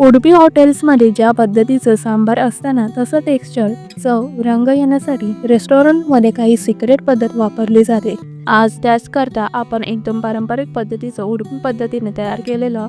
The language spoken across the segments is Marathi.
उडपी हॉटेल्समध्ये ज्या पद्धतीचं सांबार असताना तसं टेक्स्चर चव रंग येण्यासाठी रेस्टॉरंटमध्ये काही सिक्रेट पद्धत वापरली जाते. आज त्याच करता आपण एकदम पारंपरिक पद्धतीचं उडपी पद्धतीने तयार केलेलं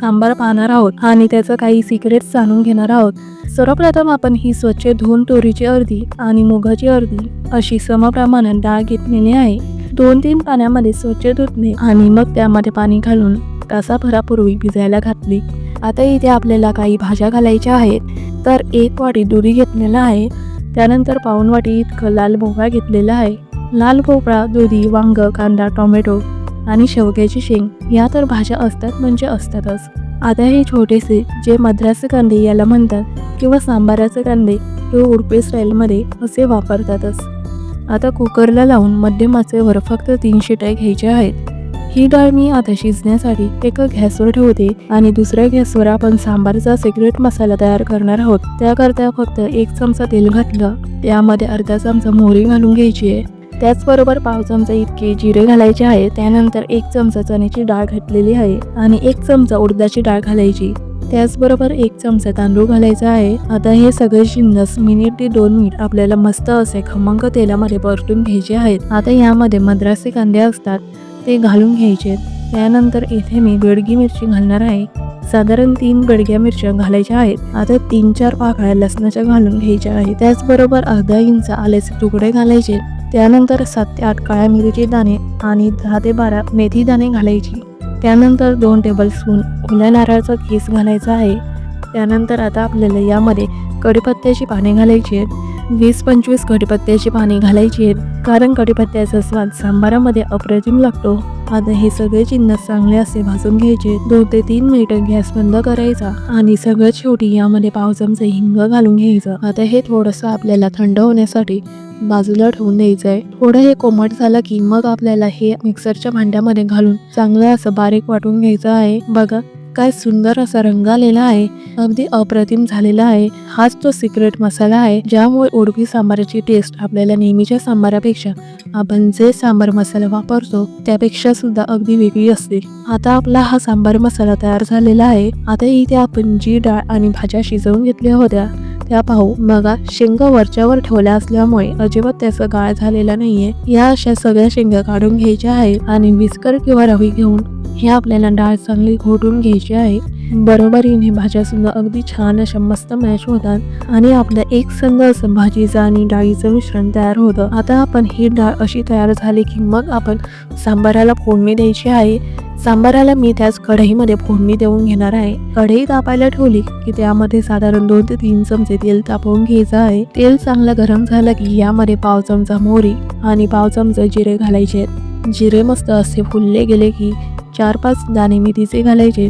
सांबार पाहणार आहोत आणि त्याचं काही सिक्रेट्स जाणून घेणार आहोत. सर्वप्रथम आपण ही स्वच्छ धुवून तुरीची अर्धी आणि मुगाची अर्धी अशी समप्रमाणात डाळ घेतलेली आहे. दोन तीन पाण्यामध्ये स्वच्छ धुतले आणि मग त्यामध्ये पाणी घालून तासाभरापूर्वी भिजायला घातली. आता इथे आपल्याला काही भाज्या घालायच्या आहेत. तर एक वाटी दुधी घेतलेला आहे. त्यानंतर पाऊण वाटी इतकं लाल भोपळा घेतलेला आहे. लाल भोपळा दुधी वांग कांदा टोमॅटो आणि शेवग्याची शेंग या तर भाज्या असतात म्हणजे असतातच. आता हे छोटेसे जे मद्रास कांदे याला म्हणतात किंवा सांबाराचे कांदे हे उडपी स्टाईलमध्ये असे वापरतातच. आता कुकरला लावून मध्यम आचेवर फक्त तीन शिट्या घ्यायच्या आहेत. ही डाळ मी आता शिजण्यासाठी एका गॅसवर ठेवते आणि दुसऱ्या गॅसवर आपण सांबारचा सिक्रेट मसाला तयार करणार आहोत. त्याकरता फक्त एक चमचा तेल घातलं. त्यामध्ये अर्धा चमचा मोहरी घालून घ्यायची आहे. त्याचबरोबर पाव चमचा इतके जिरे घालायचे आहे. त्यानंतर एक चमचा चण्याची डाळ घातलेली आहे आणि एक चमचा उडदाची डाळ घालायची. त्याचबरोबर एक चमचा तांदूळ घालायचा आहे. आता हे सगळे जिन्नस मिनिट ते दोन मिनिट आपल्याला मस्त असे खमंग तेलामध्ये परतून घ्यायचे आहेत. आता यामध्ये मद्रासी कांदे असतात. ते घालून घ्यायचे. त्यानंतर इथे मी गडगी मिरची घालणार आहे. साधारण तीन गडग्या मिरच्या घालायच्या आहेत. आता तीन चार पाकळ्या लसणाच्या घालून घ्यायच्या आहेत. त्याचबरोबर अर्धा इंच आल्याचे तुकडे घालायचे. त्यानंतर सात ते आठ काळ्या मिरीचे दाणे आणि दहा ते बारा मेथी दाणे घालायची. त्यानंतर दोन टेबलस्पून ओल्या नारळाचा केस घालायचा आहे. त्यानंतर आता आपल्याला यामध्ये कढीपत्त्याची पाने घालायची आहेत. वीस पंचवीस कढीपत्त्याची पाने घालायची आहेत. कारण कढीपत्त्याचा स्वाद सांबारामध्ये अप्रतिम लागतो. आता हे सगळे चिन्ह चांगले असे भाजून घ्यायचे. दोन ते तीन मिनिटं गॅस बंद करायचा आणि सगळ्यात शेवटी यामध्ये पाव हिंग घालून घ्यायचं. आता हे थोडंसं आपल्याला थंड होण्यासाठी बाजूला ठेवून द्यायचं आहे. थोडं हे कोमट झालं की मग आपल्याला हे मिक्सरच्या भांड्यामध्ये घालून चांगलं असं बारीक वाटून घ्यायचं आहे. बघा काय सुंदर असा रंग आलेला आहे अगदी अप्रतिम झालेला आहे. हाच तो सिक्रेट मसाला आहे ज्यामुळे उडपी सांबाराची टेस्ट आपल्याला नेहमीच्या सांबारापेक्षा आपण जे सांबार मसाला वापरतो त्यापेक्षा सुद्धा अगदी वेगळी असते. आता आपला हा सांबार मसाला तयार झालेला आहे. आता इथे आपण जी डाळ आणि भाज्या शिजवून घेतल्या होत्या त्या पाहू मगा शेंगा वरच्यावर ठेवल्या असल्यामुळे अजिबात त्याचा गाळ झालेला नाहीये. या अशा सगळ्या शेंगा काढून घ्यायच्या आहे आणि विस्कर किंवा रवी घेऊन हे आपल्याला डाळ चांगली घोटून घ्यायची आहे. बरोबरीने भाज्या सुद्धा अगदी छान अशा मस्त मॅच होतात आणि आपलं एक संघ असं भाजीचं आणि डाळीचं मिश्रण तयार होतं. आता आपण ही डाळ अशी तयार झाली की मग आपण सांबाराला फोडणी द्यायची आहे. सांबाराला मी त्याच कढईमध्ये फोडणी देऊन घेणार आहे. कढई तापायला ठेवली की त्यामध्ये साधारण दोन ते तीन चमचे तेल तापवून घ्यायचं आहे. तेल चांगलं गरम झालं की यामध्ये पाव चमचा मोहरी आणि पाव चमचा जिरे घालायचे. आहेत जिरे मस्त असे फुलले गेले की चार पाच दाणे मेथीचे घालायचे.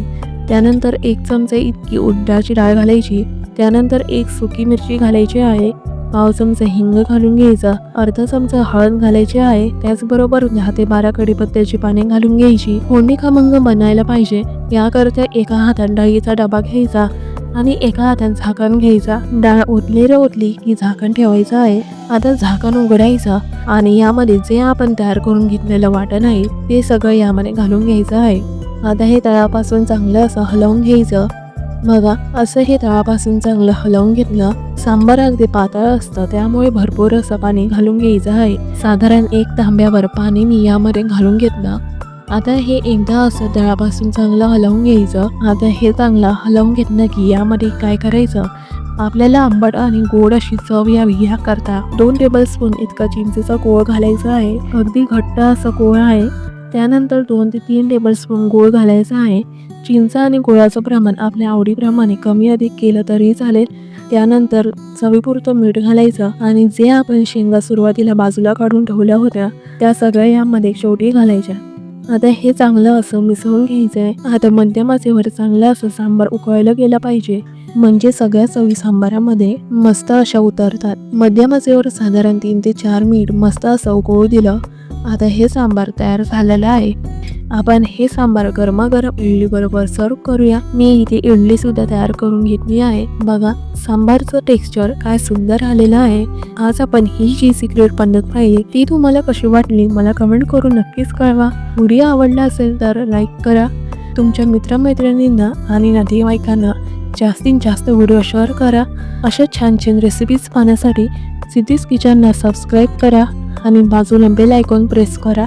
त्यानंतर एक चमचे इतकी उड्डाची डाळ घालायची. त्यानंतर एक सुकी मिरची घालायची आहे. पाव चमचा हिंग घालून घ्यायचा. अर्धा चमचा हळद घालायची आहे. त्याचबरोबर दहा ते बारा कडीपत्त्याची पाने घालून घ्यायची. फोडणी खमंग बनायला पाहिजे. याकरता एका हातात डाळीचा डबा घ्यायचा आणि एका हातात झाकण घ्यायचा. डाळ ओतली र ओतली की झाकण ठेवायचं आहे. आता झाकण उघडायचं आणि यामध्ये जे आपण तयार करून घेतलेलं वाटण आहे ते सगळं यामध्ये घालून घ्यायचं आहे. आता हे तळापासून चांगलं असं हलवून घ्यायचं. बघा असं हे तळापासून चांगलं हलवून घेतलं सांबार अगदी पातळ असतं त्यामुळे भरपूर असं पाणी घालून घ्यायचं आहे. साधारण एक तांब्यावर पाणी मी यामध्ये घालून घेतलं. आता हे एकदा असं तळापासून चांगलं हलवून घ्यायचं. आता हे चांगलं हलवून घेतलं की यामध्ये काय करायचं? आपल्याला आंबट आणि गोड अशी चव यावी याकरता दोन टेबलस्पून इतका चिंचेचा कोळ घालायचा आहे. अगदी घट्ट असं कोळ आहे. त्यानंतर दोन ते तीन टेबलस्पून गूळ घालायचा आहे. चिंच आणि गुळाचं प्रमाण आपल्या आवडीप्रमाणे कमी अधिक केलं तरी चालेल. त्यानंतर चवीपुरतं मीठ घालायचं आणि जे आपण शेंगा सुरुवातीला बाजूला काढून ठेवल्या होत्या त्या सगळ्या यामध्ये शेवटी घालायच्या. आता हे चांगलं असं मिसळून घ्यायचं आहे आता मध्यम आचेवर चांगलं असं सांबार उकळलं गेलं पाहिजे. म्हणजे सगळ्या चवी सांबारामध्ये मस्त अशा उतरतात. मध्यम आचेवर साधारण तीन ते चार मिनिट मस्त असं उकळू दिलं आता हे सांबार तयार झालेलं आहे. आपण हे सांबार गरमागरम इडली बरोबर सर्व करूया. मी इथे इडली सुद्धा तयार करून घेतली आहे. बघा सांबारचं टेक्स्चर काय सुंदर आलेलं आहे. आज आपण ही जी सिक्रेट पद्धत पाहिली ती तुम्हाला कशी वाटली मला कमेंट करून नक्कीच कळवा. व्हिडिओ आवडला असेल तर लाईक करा. तुमच्या मित्रमैत्रिणींना आणि नातेवाईकांना जास्तीत जास्त व्हिडिओ शेअर करा. अशा छान छान रेसिपीज पाहण्यासाठी सिद्धीज किचनला सबस्क्राईब करा. आणि बाजूला बेल आयकॉन प्रेस करा.